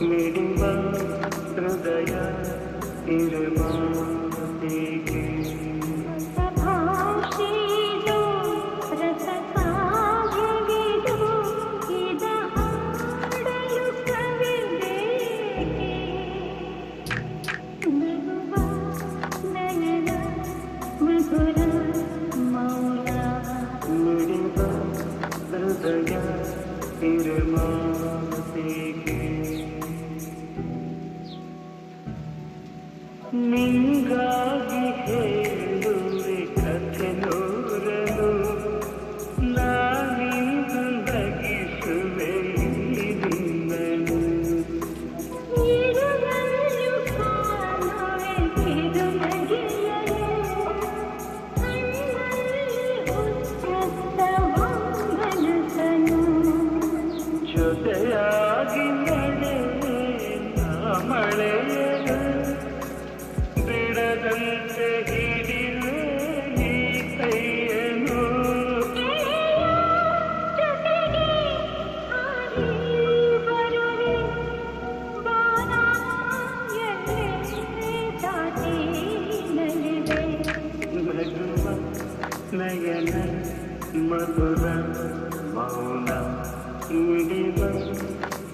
இன்பம் ஹய இருமா. ನಿಂಗಾಗಿ ಹೇ మధుర మౌన హృదయ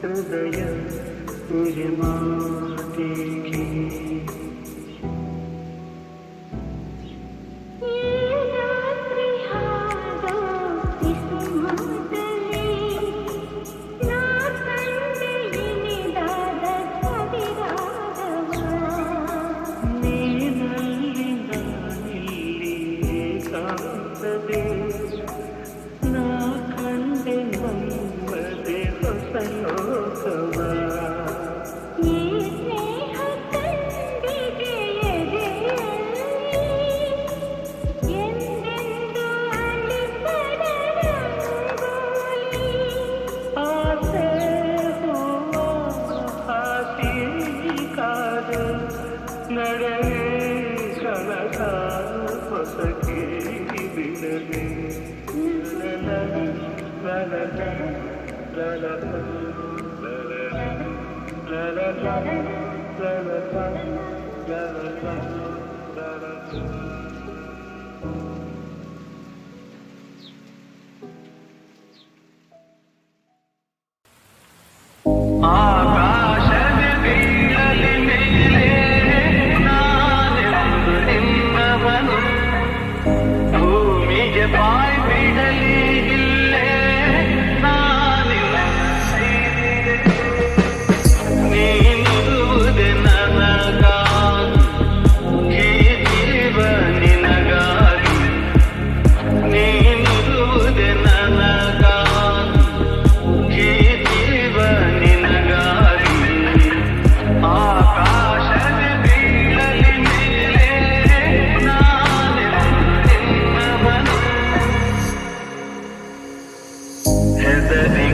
హృదయ మాటికి tomorrow. the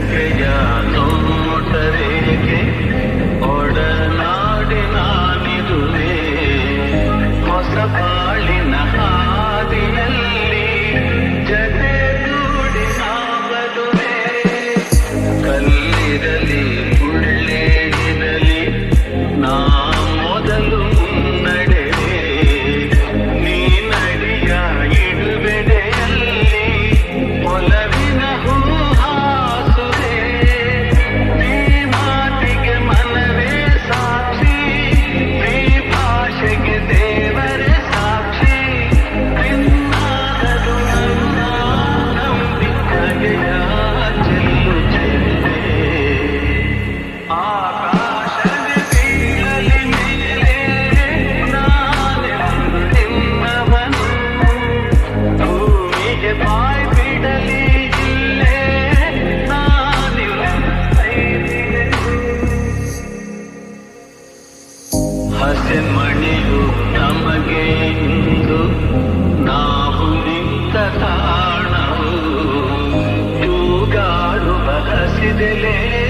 दिले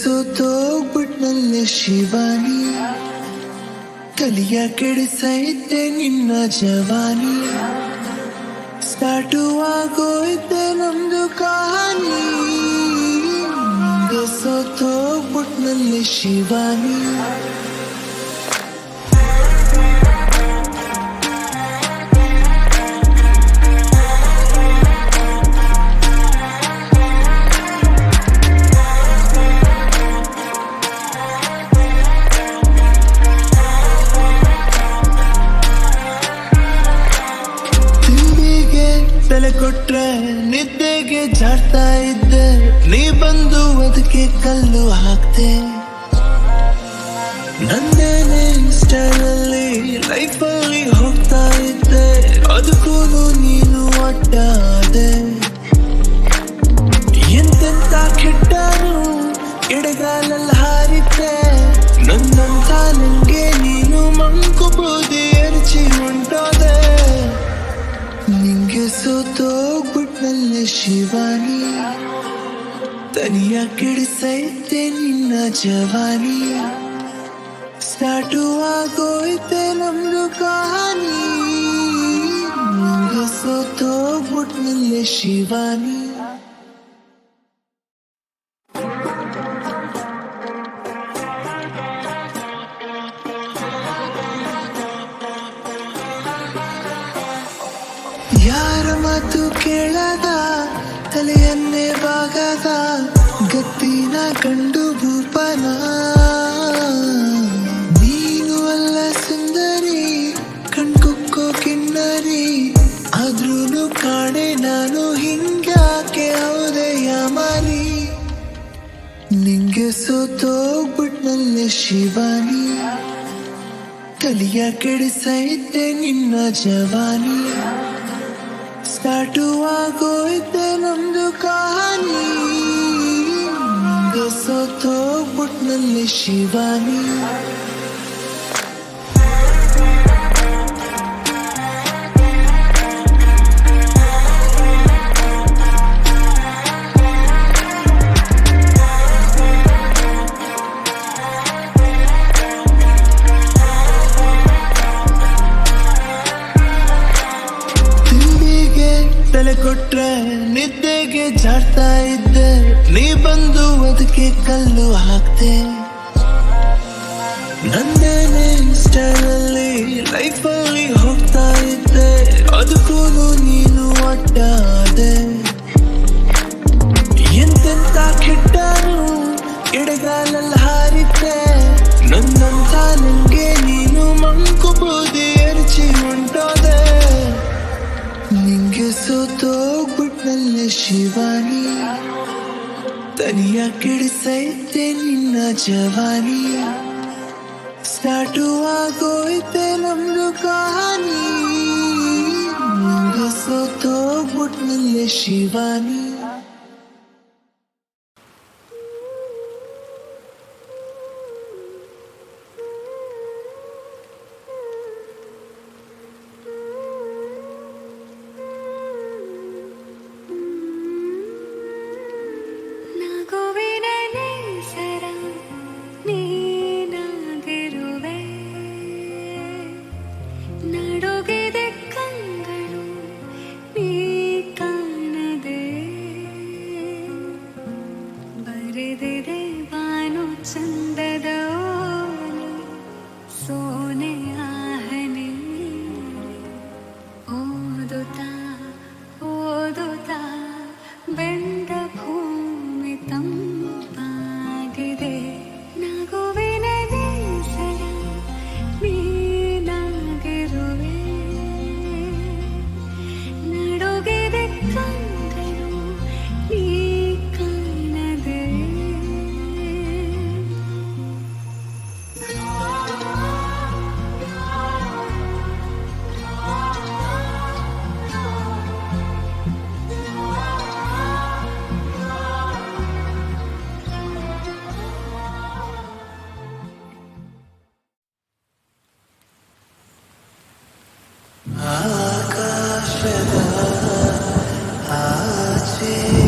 ಸೋತೋಗ್ಬಿಟ್ನಲ್ಲೆ ಶಿವಾನಿ. ಕಲಿಯ ಕೆಡಿಸೈತೆ ನಿನ್ನ ಜವಾನಿ. ಸ್ಟಾರ್ಟು ಆಗೋಯ್ತೆ ನಮ್ದು ಕಹಾನಿ. ಸೋತೋಗ್ಬಿಟ್ನಲ್ಲೆ ಶಿವಾನಿ. ಅದಕ್ಕೆ ಕಲ್ಲು ಹಾಕ್ತೆ. ನನ್ನೇನೆ ಸ್ಟೈಲಲ್ಲಿ ಲೈಫಲ್ಲಿ ಹೋಗ್ತಾ ಇದ್ದೆ. ಅದಕ್ಕೂ ನೀನು ಅಡ್ಡಾದೆ ಎಂತೆಂತ ಕೆಟ್ಟನು ಎಡಗಾಲಲ್ಲಿ ಹಾರಿದ್ದೆ. ನನ್ನಂತ ನಂಗೆ ನೀನು ಮಂಕು ಬೂದಿ ಎರಚಿ ಹೊಂಟೋದೆ. ನಿಂಗೆ ಸೋತೋಗ್ಬಿಟ್ನಲ್ಲೆ ಶಿವಾನಿ. ತನಿಯ ಕೆಡಿಸೈತೆ ನಿನ್ನ ಜವಾನಿ ಸ್ಟಾರ್ಟು ಆಗೋಯ್ತೆ ನಮ್ದು ಕಹಾನಿ ನಿಂಗೆ ಸೋತೋಗ್ಬಿಟ್ನಲ್ಲೆ ಶಿವಾನಿ ಶಿವಾನಿ. ತಲಿಯ ಕೆಡಿಸೈತೆ ನಿನ್ನ ಜವಾನಿ. ಸ್ಟಾರ್ಟು ಆಗೋಯ್ತೆ ನಮ್ದು ಕಹಾನಿ. ಸೋತೋಗ್ಬಿಟ್ನಲ್ಲಿ ಶಿವಾನಿ. ಜಾಡ್ತಾ ಇದ್ದೆ. ನೀ ಬಂದು ಅದಕ್ಕೆ ಕಲ್ಲು ಹಾಕ್ತೆ ನಂದೇನೆ ಸ್ಟೈಲಲ್ಲಿ ಲೈಫಲ್ಲಿ ಹೋಗ್ತಾ ಇದ್ದೆ. ಅದಕ್ಕೂ ನೀನು ಅಡ್ಡಾದೆ ಎಂತೆಂತ ಕೆಟ್ಟನು ಎಡಗಾಲಲ್ಲಿ ಹಾರಿದ್ದೆ. ನನ್ನಂತ ನಂಗೆ ನೀನು ಮಂಕು ಬೂದಿ ಎರಚಿ ಹೊಂಟೋದೆ. ನಿಂಗೆ ಸೋತೋಗ್ಬಿಟ್ನಲ್ಲೆ ಶಿವಾನಿ ತನಿಯ ಕೆಡಿಸೈತೆ ನಿನ್ನ ಜವಾನಿ ಸ್ಟಾರ್ಟು ಆಗೋಯ್ತೆ ನಮ್ದು ಕಹಾನಿ ನಿಂಗೆ ಸೋತೋಗ್ಬಿಟ್ನಲ್ಲೆ ಶಿವಾನಿ see.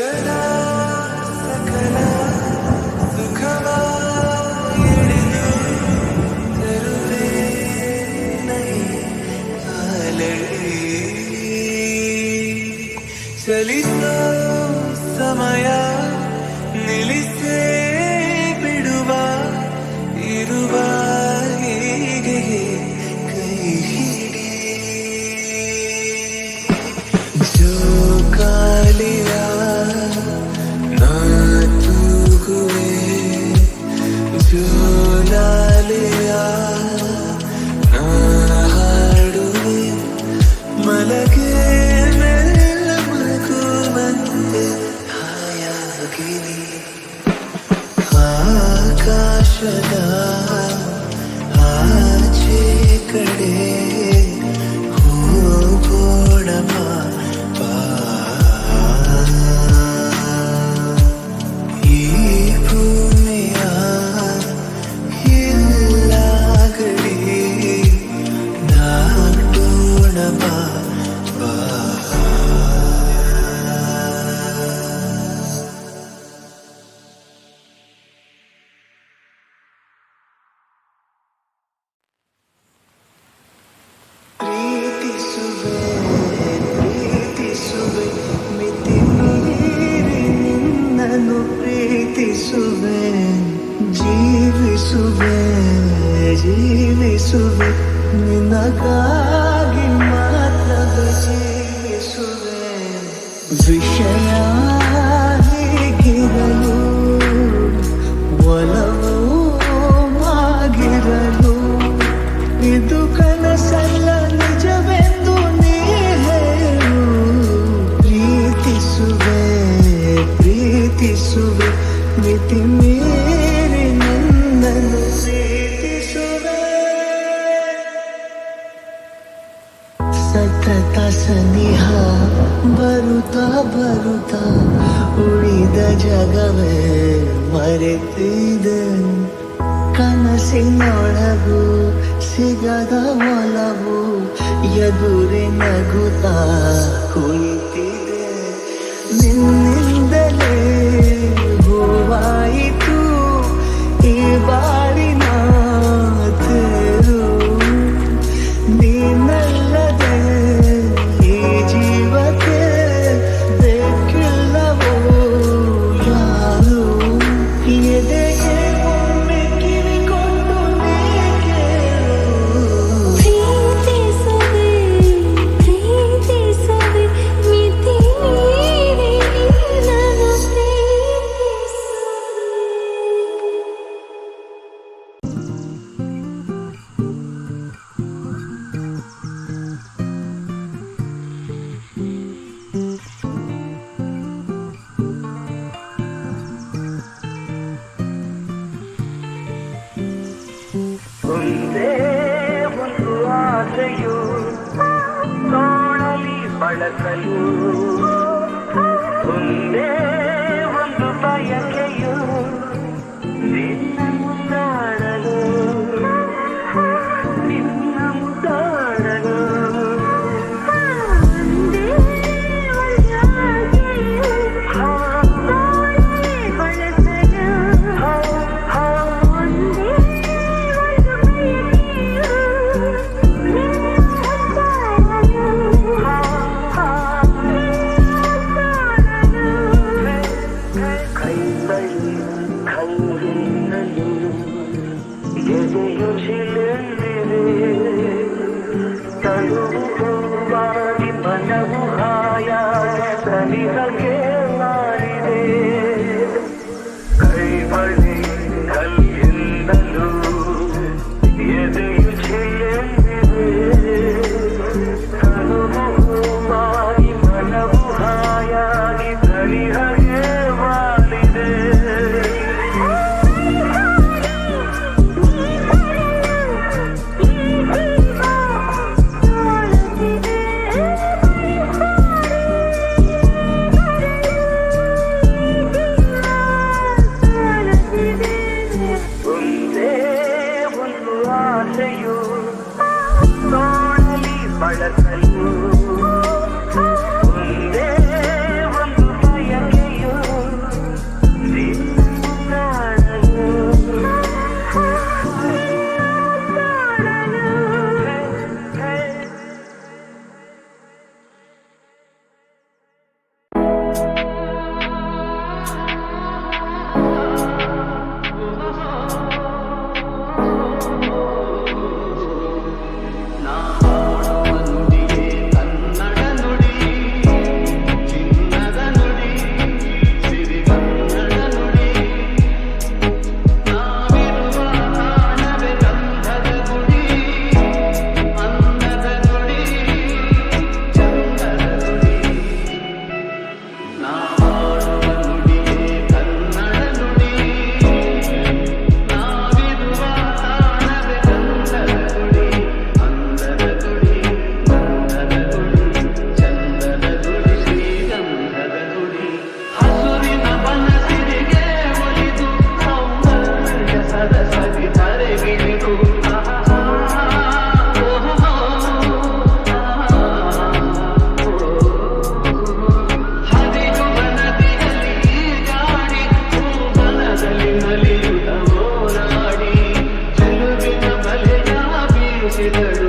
good. ಜೀವಿಸುವೆ ನಿನಗಾಗಿ ಪ್ರೀತಿಸುವೆ ಪ್ರೀತಿಸುವೆ ಮಿತಿ ಮೀ ಗದವಲವು ಯದುರೆ ನಗುತ್ತಾ Sunday. Let's to the